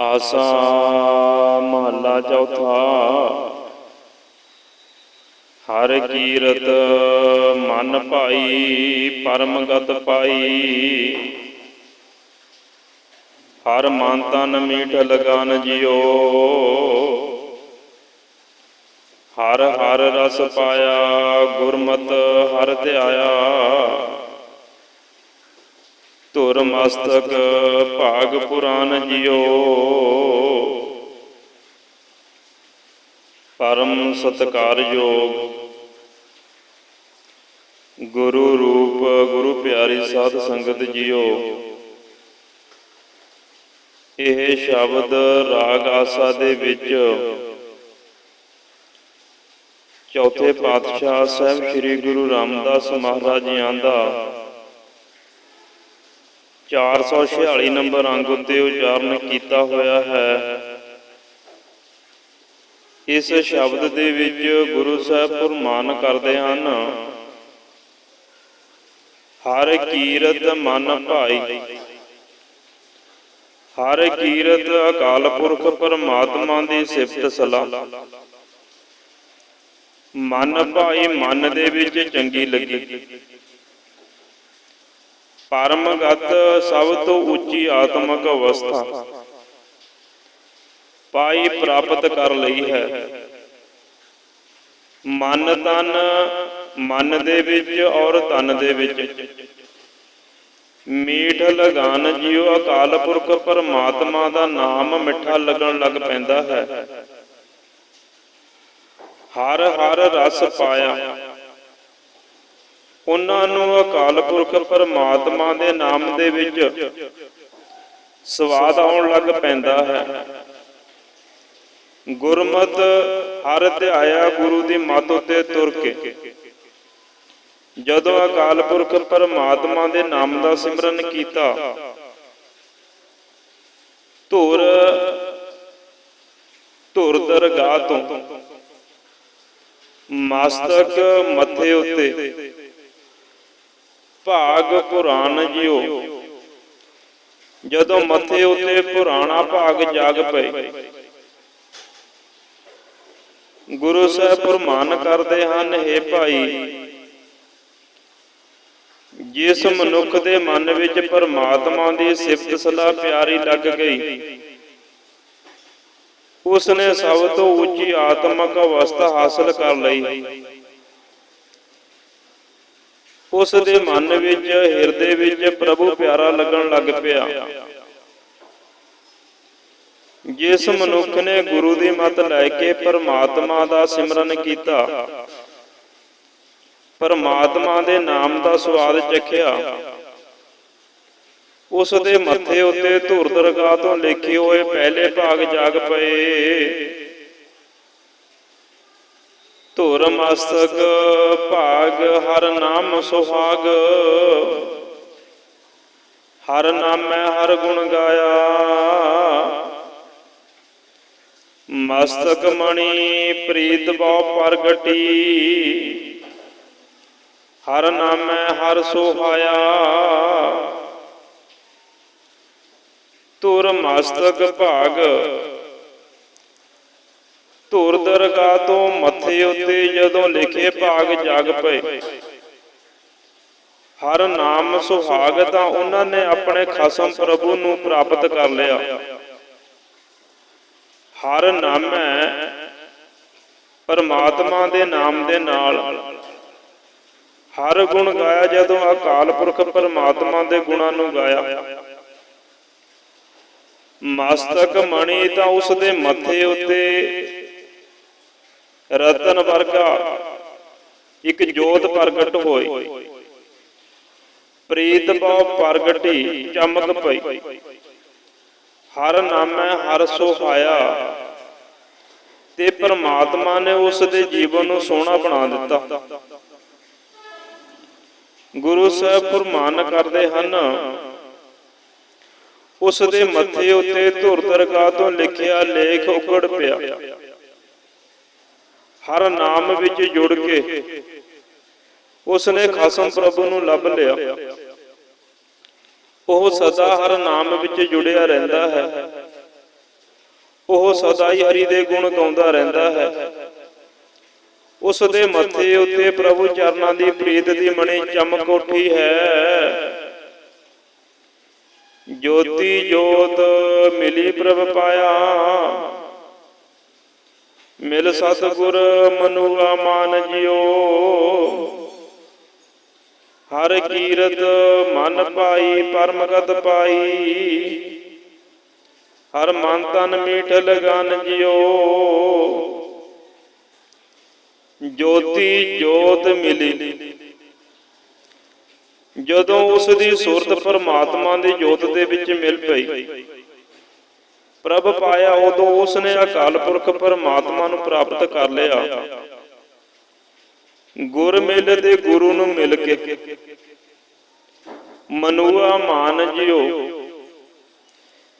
ਆਸਾ ਮਹੱਲਾ ਚੌਥਾ। ਹਰ ਕੀਰਤ ਮਨ ਭਾਈ, ਪਰਮ ਗਤ ਪਾਈ। ਹਰ ਮਨ ਤਨ ਮੀਠ ਲਗਾਨ ਜਿਓ ਹਰ ਹਰ ਰਸ ਪਾਇਆ, ਗੁਰਮਤ ਹਰ ਧਿਆਇਆ। ਧੁਰ ਮਸਤਕ ਭਾਗ ਪੁਰਾਨ ਜਿਓ ਪਰਮ ਸਤਕਾਰਯੋਗ ਗੁਰੂ ਰੂਪ, ਗੁਰੂ ਪਿਆਰੀ ਸਾਧ ਸੰਗਤ ਜੀਓ ਇਹ ਸ਼ਬਦ ਰਾਗ ਆਸਾ ਦੇ ਵਿੱਚ ਚੌਥੇ ਪਾਤਸ਼ਾਹ ਸਾਹਿਬ ਸ੍ਰੀ ਗੁਰੂ ਰਾਮਦਾਸ ਮਹਾਰਾਜ ਜੀਆਂ ਦਾ 446 ਨੰਬਰ ਅੰਗ ਉੱਤੇ ਉਚਾਰਨ ਕੀਤਾ ਹੋਇਆ ਹੈ। ਇਸ ਸ਼ਬਦ ਦੇ ਵਿੱਚ ਗੁਰੂ ਸਾਹਿਬ ਫਰਮਾਨ ਕਰਦੇ ਹਨ, ਹਰ ਕੀਰਤ ਮਨ ਭਾਈ। ਹਰ ਕੀਰਤ ਅਕਾਲ ਪੁਰਖ ਪਰਮਾਤਮਾ ਦੀ ਸਿਫਤ ਸਲਾਹ। ਮਨ ਭਾਈ ਮਨ ਦੇ ਵਿੱਚ ਚੰਗੀ ਲੱਗੀ। ਪਰਮਗਤ ਸਭ ਤੋਂ ਉੱਚੀ ਆਤਮਿਕ ਅਵਸਥਾ ਪਾਈ ਪ੍ਰਾਪਤ ਕਰ ਲਈ ਹੈ। ਮਨ ਤਨ, ਮਨ ਦੇ ਵਿੱਚ ਔਰ ਤਨ ਦੇ ਵਿੱਚ। ਮੀਠ ਲਗਾਨ ਜਿਉ ਅਕਾਲ ਪੁਰਖ ਪਰਮਾਤਮਾ ਦਾ ਨਾਮ ਮਿੱਠਾ ਲੱਗਣ ਲੱਗ ਪੈਂਦਾ ਹੈ। ਹਰ ਹਰ ਰਸ ਪਾਇਆ। ਉਹਨਾਂ ਨੂੰ ਅਕਾਲ ਪੁਰਖ ਪਰਮਾਤਮਾ ਦੇ ਨਾਮ ਦੇ ਵਿੱਚ ਸਵਾਦ ਆਉਣ ਲੱਗ ਪੈਂਦਾ ਹੈ। ਗੁਰਮਤ ਹਰ ਧਿਆਇਆ ਗੁਰੂ ਦੀ ਮੱਤ ਉਤੇ ਤੁਰ ਕੇ। ਜਦੋਂ ਅਕਾਲ ਪੁਰਖ ਪਰਮਾਤਮਾ ਦੇ ਨਾਮ ਦਾ ਸਿਮਰਨ ਕੀਤਾ, ਧੁਰ ਧੁਰ ਦਰਗਾਹ ਤੋਂ ਮਸਤਕ ਮੱਥੇ ਉੱਤੇ ਭਾਗ ਪੁਰਾਣ ਜਿਉ ਜਦੋਂ ਮੱਥੇ ਉੱਤੇ ਪੁਰਾਣਾ ਭਾਗ ਜਾਗ ਪਏ। ਗੁਰੂ ਸਾਹਿਬ ਫਰਮਾਨ ਕਰਦੇ ਹਨ हे ਭਾਈ, ਜਿਸ ਮਨੁੱਖ ਦੇ ਮਨ ਵਿੱਚ ਪਰਮਾਤਮਾ ਦੀ ਸਿਫਤ ਸਲਾਹ ਪਿਆਰੀ ਲੱਗ ਗਈ ਉਸ ਨੇ ਸਭ ਤੋਂ ਉੱਚੀ ਆਤਮਿਕ ਅਵਸਥਾ ਹਾਸਲ ਕਰ ਲਈ। ਉਸ ਦੇ ਮਨ ਵਿੱਚ, ਹਿਰਦੇ ਵਿੱਚ ਪ੍ਰਭੂ ਪਿਆਰਾ ਲੱਗਣ ਲੱਗ ਪਿਆ। ਜਿਸ ਮਨੁੱਖ ਨੇ ਗੁਰੂ ਦੀ ਮੱਤ ਲੈ ਕੇ ਪਰਮਾਤਮਾ ਦਾ ਸਿਮਰਨ ਕੀਤਾ, ਪਰਮਾਤਮਾ ਦੇ ਨਾਮ ਦਾ ਸਵਾਦ ਚਖਿਆ, ਉਸ ਦੇ ਮੱਥੇ ਉੱਤੇ ਧੁਰ ਦਰਗਾਹ ਤੋਂ ਲਿਖੇ ਹੋਏ ਪਹਿਲੇ ਭਾਗ ਜਾਗ ਪਏ। ਧੁਰ ਮਸਤਕ ਭਾਗ, ਹਰ ਨਾਮ ਸੁਹਾਗ। ਹਰ ਨਾਮੈ ਹਰ ਗੁਣ ਗਾਇਆ। ਮਸਤਕ ਮਣੀ ਪ੍ਰੀਤ ਬਹੁ ਪ੍ਰਗਟੀ। ਹਰ ਨਾਮੈ ਹਰ ਸੁਹਾਇਆ। ਧੁਰ ਮਸਤਕ ਭਾਗ ਧੁਰ ਦਰਗਾਹ ਤੋਂ ਮੱਥੇ ਉੱਤੇ ਜਦੋਂ ਲਿਖੇ ਭਾਗ ਜਗ ਪਏ। ਹਰ ਨਾਮ ਸੁਹਾਗ ਤਾਂ ਉਹਨਾਂ ਨੇ ਆਪਣੇ ਖਸਮ ਪ੍ਰਭੂ ਨੂੰ ਪ੍ਰਾਪਤ ਕਰ ਲਿਆ। ਹਰ ਨਾਮੈ ਪਰਮਾਤਮਾ ਦੇ ਨਾਮ ਦੇ ਨਾਲ। ਹਰ ਗੁਣ ਗਾਇਆ ਜਦੋਂ ਅਕਾਲ ਪੁਰਖ ਪਰਮਾਤਮਾ ਦੇ ਗੁਣਾਂ ਨੂੰ ਗਾਇਆ। ਮਸਤਕ ਮਣੀ ਤਾਂ ਉਸ ਦੇ ਮੱਥੇ ਉੱਤੇ ਰਤਨ ਵਰਗਾ ਇੱਕ ਜੋਤ ਪ੍ਰਗਟ ਹੋਈ। ਪ੍ਰੀਤ ਬਹੁ ਪ੍ਰਗਟੀ ਚਮਕ ਪਈ। ਹਰ ਨਾਮੈ ਹਰ ਸੁਹਾਇਆ ਤੇ ਪਰਮਾਤਮਾ ਨੇ ਉਸ ਦੇ ਜੀਵਨ ਨੂੰ ਸੋਹਣਾ ਬਣਾ ਦਿੱਤਾ। ਗੁਰੂ ਸਾਹਿਬ ਫਰਮਾਨ ਕਰਦੇ ਹਨ, ਉਸ ਦੇ ਮੱਥੇ ਉੱਤੇ ਧੁਰ ਦਰਗਾਹ ਤੋਂ ਲਿਖਿਆ ਲੇਖ ਉਗੜ ਪਿਆ। ਹਰ ਨਾਮ ਵਿੱਚ ਜੁੜ ਕੇ ਉਸ ਨੇ ਖਸਮ ਪ੍ਰਭੂ ਨੂੰ ਲੱਭ ਲਿਆ। ਉਹ ਸਦਾ ਹਰ ਨਾਮ ਵਿੱਚ ਜੁੜਿਆ ਰਹਿੰਦਾ ਹੈ। ਉਹ ਸਦਾ ਹੀ ਹਰੀ ਦੇ ਗੁਣ ਗਾਉਂਦਾ ਰਹਿੰਦਾ ਹੈ। ਉਸ ਦੇ ਮੱਥੇ ਉੱਤੇ ਪ੍ਰਭੂ ਚਰਨਾਂ ਦੀ ਪ੍ਰੀਤ ਦੀ ਮਣੀ ਚਮਕ ਉੱਠੀ ਹੈ। ਜੋਤੀ ਜੋਤ ਮਿਲੀ ਪ੍ਰਭ ਪਾਇਆ। ਮਿਲ ਸਤਿਗੁਰ ਮਨੁਆ ਮਾਨ ਜਿਓ ਹਰ ਕੀਰਤ ਮਨ ਪਾਈ, ਪਰਮਗਤ ਪਾਈ। ਹਰ ਮਨ ਤਨ ਮੀਠ ਲਗਨ ਜਿਓ ਜੋਤੀ ਜੋਤ ਮਿਲੀ। ਜਦੋਂ ਉਸ ਦੀ ਸੁਰਤ ਪਰਮਾਤਮਾ ਦੀ ਜੋਤ ਦੇ ਵਿੱਚ ਮਿਲ ਪਈ ਪ੍ਰਭ ਪਾਇਆ ਉਦੋਂ ਉਸ ਨੇ ਅਕਾਲ ਪੁਰਖ ਪਰਮਾਤਮਾ ਨੂੰ ਪ੍ਰਾਪਤ ਕਰ ਲਿਆ। ਗੁਰ ਮਿਲ ਤੇ ਗੁਰੂ ਨੂੰ ਮਿਲ ਕੇ ਮਨੁਆ ਮਾਨ ਜਿਓ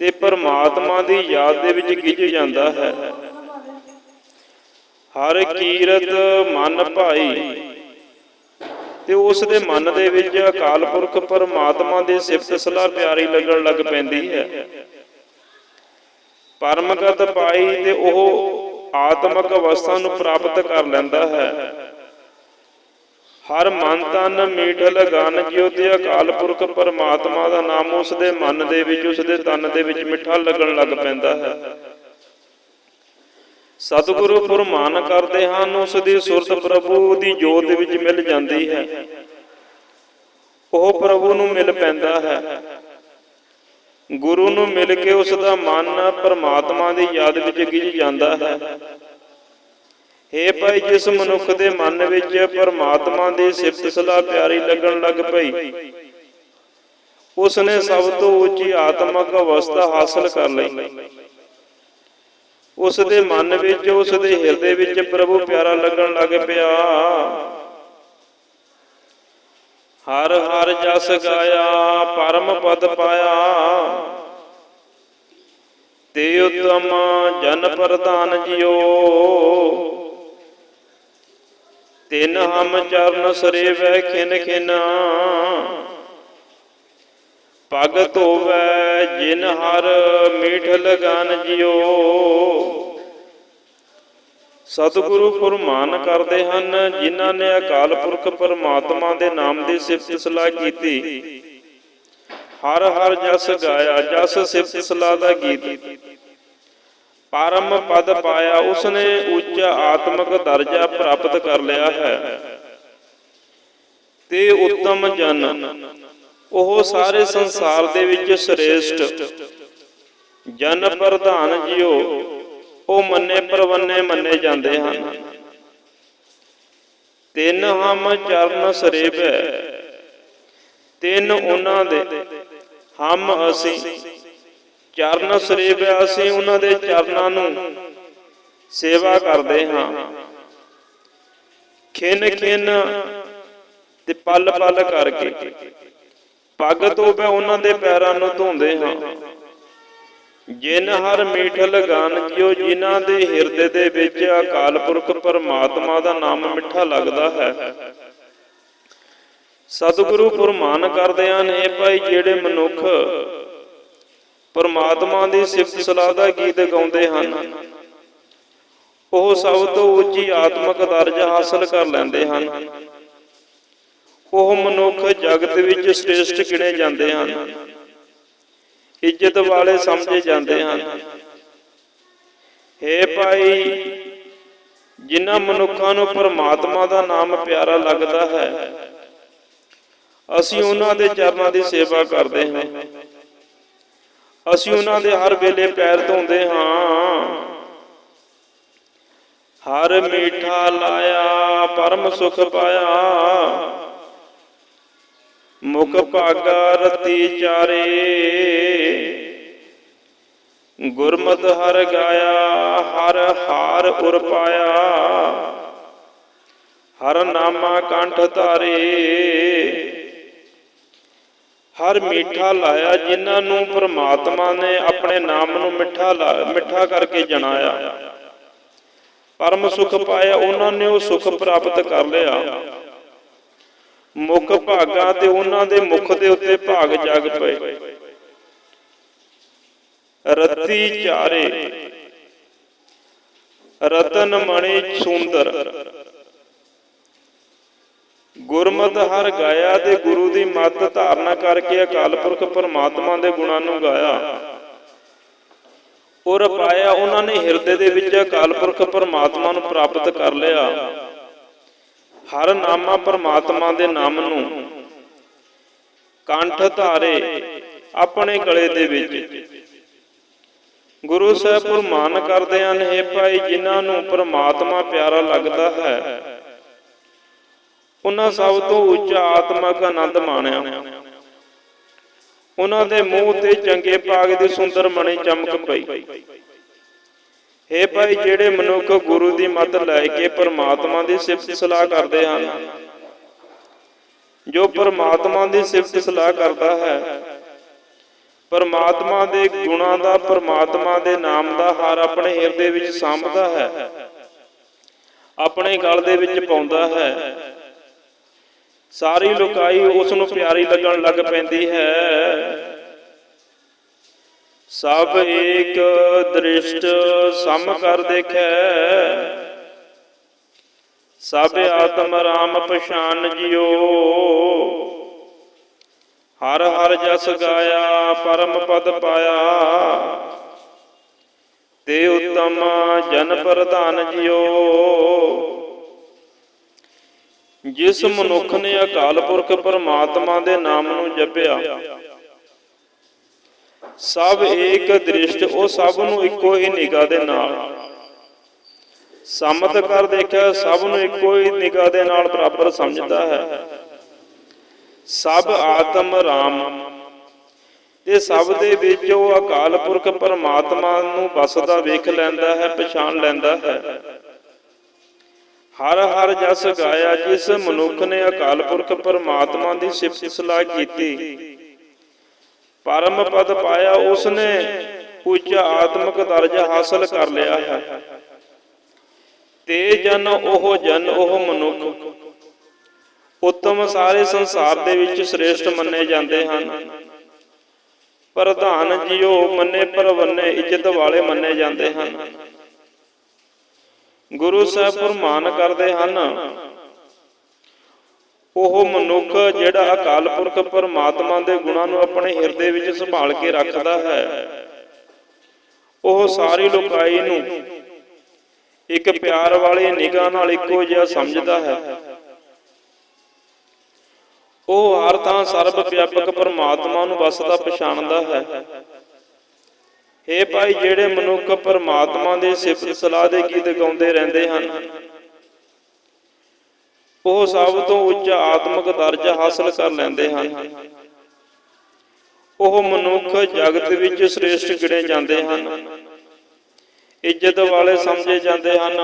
ਤੇ ਪਰਮਾਤਮਾ ਦੀ ਯਾਦ ਦੇ ਵਿੱਚ ਗਿੱਜ ਜਾਂਦਾ ਹੈ। ਹਰ ਕੀਰਤ ਮਨ ਭਾਈ। ਤੇ ਉਸ ਦੇ ਮਨ ਦੇ ਵਿੱਚ ਅਕਾਲ ਪੁਰਖ ਪਰਮਾਤਮਾ ਦੇ ਸਿਫਤ ਸਲਾਹ ਪਿਆਰੀ ਲੱਗਣ ਲੱਗ ਪੈਂਦੀ ਹੈ। ਪਰਮਗਤ ਪਾਈ ਤੇ ਉਹ ਆਤਮਿਕ ਅਵਸਥਾ ਨੂੰ ਪ੍ਰਾਪਤ ਕਰ ਲੈਂਦਾ ਹੈ। ਹਰ ਮਨ ਤਨ ਮੀਠ ਲਗਨ ਜਿਉ ਤੇ ਅਕਾਲ ਪੁਰਖ ਪਰਮਾਤਮਾ ਦਾ ਨਾਮ ਉਸ ਦੇ ਮਨ ਦੇ ਵਿੱਚ ਉਸ ਦੇ ਤਨ ਦੇ ਵਿੱਚ ਮਿੱਠਾ ਲੱਗਣ ਲੱਗ ਪੈਂਦਾ ਹੈ। ਸਤਿਗੁਰੂ ਫਰਮਾਨ ਕਰਦੇ ਹਨ ਉਸ ਦੀ ਸੁਰਤ ਪ੍ਰਭੂ ਦੀ ਜੋਤ ਵਿੱਚ ਮਿਲ ਜਾਂਦੀ ਹੈ। ਉਹ ਪ੍ਰਭੂ ਨੂੰ ਮਿਲ ਪੈਂਦਾ ਹੈ। ਗੁਰੂ ਨੂੰ ਮਿਲ ਕੇ ਉਸ ਦਾ ਮਨ ਪਰਮਾਤਮਾ ਦੀ ਯਾਦ ਵਿੱਚ ਗਿੱਜ ਜਾਂਦਾ ਹੈ। ਏ ਭਾਈ, ਜਿਸ ਮਨੁੱਖ ਦੇ ਮਨ ਵਿੱਚ ਪਰਮਾਤਮਾ ਦੀ ਸਿਫਤ ਸਲਾਹ ਪਿਆਰੀ ਲੱਗਣ ਲੱਗ ਪਈ, ਉਸ ਨੇ ਸਭ ਤੋਂ ਉੱਚੀ ਆਤਮਿਕ ਅਵਸਥਾ ਹਾਸਲ ਕਰ ਲਈ। ਉਸ ਦੇ ਮਨ ਵਿੱਚ, ਉਸ ਦੇ ਹਿਰਦੇ ਵਿੱਚ ਪ੍ਰਭੂ ਪਿਆਰਾ ਲੱਗਣ ਲੱਗ ਪਿਆ। ਹਰ ਹਰ ਜਸ ਗਾਇਆ, ਪਰਮ ਪਦ ਪਾਇਆ। ਤੇ ਉਤਮ ਜਨ ਪ੍ਰਦਾਨ ਜਿਓ। ਤਿਨ ਹਮ ਚਰਨ ਸਰੇਵੈ ਖਿਨ ਖਿਨ। ਭਗਤ ਹੋਵੈ ਜਿਨ ਹਰ ਮੀਠ ਲਗਾਨ ਜਿਓ। ਸਤਿਗੁਰੂ ਫਰਮਾਨ ਕਰਦੇ ਹਨ, ਜਿਨ੍ਹਾਂ ਨੇ ਅਕਾਲ ਪੁਰਖ ਪਰਮਾਤਮਾ ਦੇ ਨਾਮ ਦੀ ਸਿਫਤ ਸਲਾਹ ਕੀਤੀ। ਹਰ ਹਰ ਜਸ ਗਾਇਆ, ਜਸ ਸਿਫਤ ਸਲਾਹ ਦਾ ਗੀਤ। ਪਰਮ ਪਦ ਪਾਇਆ, ਉਸਨੇ ਉੱਚ ਆਤਮਿਕ ਦਰਜਾ ਪ੍ਰਾਪਤ ਕਰ ਲਿਆ ਹੈ। ਤੇ ਉੱਤਮ ਜਨ, ਉਹ ਸਾਰੇ ਸੰਸਾਰ ਦੇ ਵਿੱਚ ਸ੍ਰੇਸ਼ਟ। ਜਨ ਪ੍ਰਧਾਨ ਜਿਓ ਉਹ ਮੰਨੇ ਪਰਵੰਨੇ ਮੰਨੇ ਜਾਂਦੇ ਹਨ। ਤਿੰਨ ਹਮ ਚਰਨ ਸਰੇਵੈ। ਤਿੰਨ ਉਹਨਾਂ ਦੇ। ਹਮ ਅਸੀਂ। ਚਰਨ ਸਰੇਵੈ ਅਸੀਂ ਉਹਨਾਂ ਦੇ ਚਰਨਾਂ ਨੂੰ ਸੇਵਾ ਕਰਦੇ ਹਾਂ। ਖਿਨ ਖਿਨ ਤੇ ਪਲ ਪਲ ਕਰਕੇ। ਪੱਗ ਧੋਬੈ ਉਹਨਾਂ ਦੇ ਪੈਰਾਂ ਨੂੰ ਧੋਂਦੇ ਹਾਂ। ਜਿਨ ਹਰ ਮੀਠ ਲਗਾਨ ਜਿਉ ਜਿਨ੍ਹਾਂ ਦੇ ਹਿਰਦੇ ਦੇ ਵਿੱਚ ਅਕਾਲ ਪੁਰਖ ਪਰਮਾਤਮਾ ਦਾ ਨਾਮ ਮਿੱਠਾ ਲੱਗਦਾ ਹੈ। ਸਤਿਗੁਰੂ ਫਰਮਾਨ ਕਰਦੇ ਹਨ ਇਹ ਭਾਈ ਜਿਹੜੇ ਮਨੁੱਖ ਪਰਮਾਤਮਾ ਦੀ ਸਿਫਤ ਸਲਾਹ ਦਾ ਗੀਤ ਗਾਉਂਦੇ ਹਨ, ਉਹ ਸਭ ਤੋਂ ਉੱਚੀ ਆਤਮਿਕ ਦਰਜਾ ਹਾਸਲ ਕਰ ਲੈਂਦੇ ਹਨ। ਉਹ ਮਨੁੱਖ ਜਗਤ ਵਿੱਚ ਸ੍ਰੇਸ਼ਟ ਗਿਣੇ ਜਾਂਦੇ ਹਨ। ਇੱਜ਼ਤ ਵਾਲੇ ਸਮਝੇ ਜਾਂਦੇ ਹਨ। ਏ ਭਾਈ, ਜਿਨ੍ਹਾਂ ਮਨੁੱਖਾਂ ਨੂੰ ਪਰਮਾਤਮਾ ਦਾ ਨਾਮ ਪਿਆਰਾ ਲੱਗਦਾ ਹੈ, ਅਸੀਂ ਉਹਨਾਂ ਦੇ ਚਰਨਾਂ ਦੀ ਸੇਵਾ ਕਰਦੇ ਹਾਂ। ਅਸੀਂ ਉਹਨਾਂ ਦੇ ਹਰ ਵੇਲੇ ਪੈਰ ਧੋਂਦੇ ਹਾਂ। ਹਰ ਮੀਠਾ ਲਾਇਆ, ਪਰਮ ਸੁਖ ਪਾਇਆ। ਮੁਖ ਭਾਗਾ ਰਤੀ ਚਾਰੇ। ਗੁਰਮਤ ਹਰ ਗਾਇਆ, ਹਰ ਹਾਰ ਉਰ ਪਾਇਆ। ਹਰ ਨਾਮਾ ਕੰਠ ਧਾਰੇ। ਹਰ ਮਿੱਠਾ ਲਾਇਆ, ਜਿਨ੍ਹਾਂ ਨੂੰ ਪ੍ਰਮਾਤਮਾ ਨੇ ਆਪਣੇ ਨਾਮ ਨੂੰ ਮਿੱਠਾ ਲਾ- ਮਿੱਠਾ ਕਰਕੇ ਜਣਾਇਆ। ਪਰਮ ਸੁਖ ਪਾਇਆ, ਉਹਨਾਂ ਨੇ ਉਹ ਸੁਖ ਪ੍ਰਾਪਤ ਕਰ ਲਿਆ। ਮੁਖ ਭਾਗਾ ਤੇ ਉਹਨਾਂ ਦੇ ਮੁਖ ਦੇ ਉੱਤੇ ਭਾਗ ਜਾਗ ਪਏ। ਰਤੀ ਚਾਰੇ, ਰਤਨ ਮਣੀ ਸੁੰਦਰ। ਗੁਰਮਤਿ ਹਰ ਗਾਇਆ ਤੇ ਗੁਰੂ ਦੀ ਮੱਤ ਧਾਰਨਾ ਕਰਕੇ ਅਕਾਲ ਪੁਰਖ ਪਰਮਾਤਮਾ ਦੇ ਗੁਣਾਂ ਨੂੰ ਗਾਇਆ। ਔਰ ਪਾਇਆ ਉਹਨਾਂ ਨੇ ਹਿਰਦੇ ਦੇ ਵਿੱਚ ਅਕਾਲ ਪੁਰਖ ਪਰਮਾਤਮਾ ਨੂੰ ਪ੍ਰਾਪਤ ਕਰ ਲਿਆ। ਹਰ ਨਾਮਾ ਪਰਮਾਤਮਾ ਦੇ ਨਾਮ ਨੂੰ। ਕੰਠ ਧਾਰੇ ਆਪਣੇ ਗਲੇ ਦੇ ਵਿੱਚ। ਗੁਰੂ ਸਾਹਿਬ ਫਰਮਾਨ ਕਰਦੇ ਹਨ, ਹੈ ਭਾਈ, ਜਿਨ੍ਹਾਂ ਨੂੰ ਪਰਮਾਤਮਾ ਪਿਆਰਾ ਲੱਗਦਾ ਹੈ, ਉਹਨਾਂ ਸਭ ਤੋਂ ਉੱਚਾ ਆਤਮਕ ਆਨੰਦ ਮਾਣਿਆ। ਉਹਨਾਂ ਦੇ ਮੂੰਹ ਤੇ ਚੰਗੇ ਭਾਗ ਦੀ ਸੁੰਦਰ ਮਣੀ ਚਮਕ ਪਈ। ਹੈ ਭਾਈ, ਜਿਹੜੇ ਮਨੁੱਖ ਗੁਰੂ ਦੀ ਮੱਤ ਲੈ ਕੇ ਪਰਮਾਤਮਾ ਦੀ ਸਿਫਤ ਸਲਾਹ ਕਰਦੇ ਹਨ, ਜੋ ਪਰਮਾਤਮਾ ਦੀ ਸਿਫਤ ਸਲਾਹ ਕਰਦਾ ਹੈ, ਪਰਮਾਤਮਾ ਦੇ ਗੁਣਾਂ ਦਾ, ਪਰਮਾਤਮਾ ਦੇ ਨਾਮ ਦਾ ਹਾਰ ਆਪਣੇ ਹਿਰਦੇ ਵਿੱਚ ਸਾਂਭਦਾ ਹੈ, ਆਪਣੇ ਗਲ ਦੇ ਵਿੱਚ ਪਾਉਂਦਾ ਹੈ। ਸਾਰੀ ਲੋਕਾਈ ਉਸ ਨੂੰ ਪਿਆਰੀ ਲੱਗਣ ਲੱਗ ਪੈਂਦੀ ਹੈ। ਸਭ ਏਕ ਦ੍ਰਿਸ਼ਟ ਸਮ ਕਰ ਦੇਖੈ। ਸਭ ਆਤਮ ਰਾਮ ਪਛਾਨ ਜਿਓ ਹਰ ਹਰ ਜਸ ਗਾਇਆ, ਪਰਮ ਪਦ ਪਾਇਆ। ਤੇ ਉਤਮ ਜਨ ਪ੍ਰਧਾਨ ਜਿਓ ਜਿਸ ਮਨੁੱਖ ਨੇ ਅਕਾਲ ਪੁਰਖ ਪਰਮਾਤਮਾ ਦੇ ਨਾਮ ਨੂੰ ਜਪਿਆ ਸਭ ਏਕ ਦ੍ਰਿਸ਼ਟ ਉਹ ਸਭ ਨੂੰ ਇੱਕੋ ਹੀ ਨਿਗਾਹ ਦੇ ਨਾਲ। ਸਮਤ ਕਰ ਦੇਖਿਆ ਸਭ ਨੂੰ ਇੱਕੋ ਹੀ ਨਿਗਾਹ ਦੇ ਨਾਲ ਬਰਾਬਰ ਸਮਝਦਾ ਹੈ। ਸਭ ਆਤਮ ਰਾਮ। ਤੇ ਸਭ ਦੇ ਵਿੱਚ ਉਹ ਅਕਾਲ ਪੁਰਖ ਪਰਮਾਤਮਾ ਨੂੰ ਵਸਦਾ ਵੇਖ ਲੈਂਦਾ ਹੈ ਪਛਾਣ ਲੈਂਦਾ ਹੈ। ਹਰ ਹਰ ਜਸ ਗਾਇਆ ਜਿਸ ਮਨੁੱਖ ਨੇ ਅਕਾਲ ਪੁਰਖ ਪਰਮਾਤਮਾ ਦੀ ਸਿਫਤ ਸਲਾਹ ਕੀਤੀ। ਪਰਮ ਪਦ ਪਾਇਆ ਉਸਨੇ, ਉੱਚ ਆਤਮਿਕ ਦਰਜਾ ਹਾਸਲ ਕਰ ਲਿਆ ਹੈ। ਤੇ ਜਨ ਉਹ ਜਨ, ਉਹ ਮਨੁੱਖ। ਉੱਤਮ ਸਾਰੇ ਸੰਸਾਰ ਦੇ ਵਿੱਚ ਸ੍ਰੇਸ਼ਟ ਮੰਨੇ ਜਾਂਦੇ ਹਨ। ਪ੍ਰਧਾਨ ਜੀਓ ਮੰਨੇ, ਪਰਵੰਨੇ, ਇੱਜ਼ਤ ਵਾਲੇ ਮੰਨੇ ਜਾਂਦੇ ਹਨ। ਗੁਰੂ ਸਾਹਿਬ ਫਰਮਾਨ ਕਰਦੇ ਹਨ ਉਹ ਮਨੁੱਖ ਜਿਹੜਾ ਅਕਾਲ ਪੁਰਖ ਪਰਮਾਤਮਾ ਦੇ ਗੁਣਾਂ ਨੂੰ ਆਪਣੇ ਹਿਰਦੇ ਵਿੱਚ ਸੰਭਾਲ ਕੇ ਰੱਖਦਾ ਹੈ। ਉਹ ਸਾਰੀ ਲੋਕਾਈ ਨੂੰ ਇੱਕ ਪਿਆਰ ਵਾਲੀ ਨਿਗਾਹ ਨਾਲ ਇੱਕੋ ਜਿਹਾ ਸਮਝਦਾ ਹੈ। ਉਹ ਹਰ ਥਾਂ ਸਰਬ ਵਿਆਪਕ ਪਰਮਾਤਮਾ ਨੂੰ ਵਸਦਾ ਪਛਾਣਦਾ ਹੈ। ਇਹ ਭਾਈ, ਜਿਹੜੇ ਮਨੁੱਖ ਪਰਮਾਤਮਾ ਦੇ ਸਿਫਤ ਸਲਾਹ ਦੇ ਗੀਤ ਗਾਉਂਦੇ ਰਹਿੰਦੇ ਹਨ ਉਹ ਸਭ ਤੋਂ ਉੱਚਾ ਆਤਮਿਕ ਦਰਜਾ ਹਾਸਲ ਕਰ ਲੈਂਦੇ ਹਨ। ਉਹ ਮਨੁੱਖ ਜਗਤ ਵਿੱਚ ਸ੍ਰੇਸ਼ਟ ਗਿਣੇ ਜਾਂਦੇ ਹਨ। ਇੱਜ਼ਤ ਵਾਲੇ ਸਮਝੇ ਜਾਂਦੇ ਹਨ।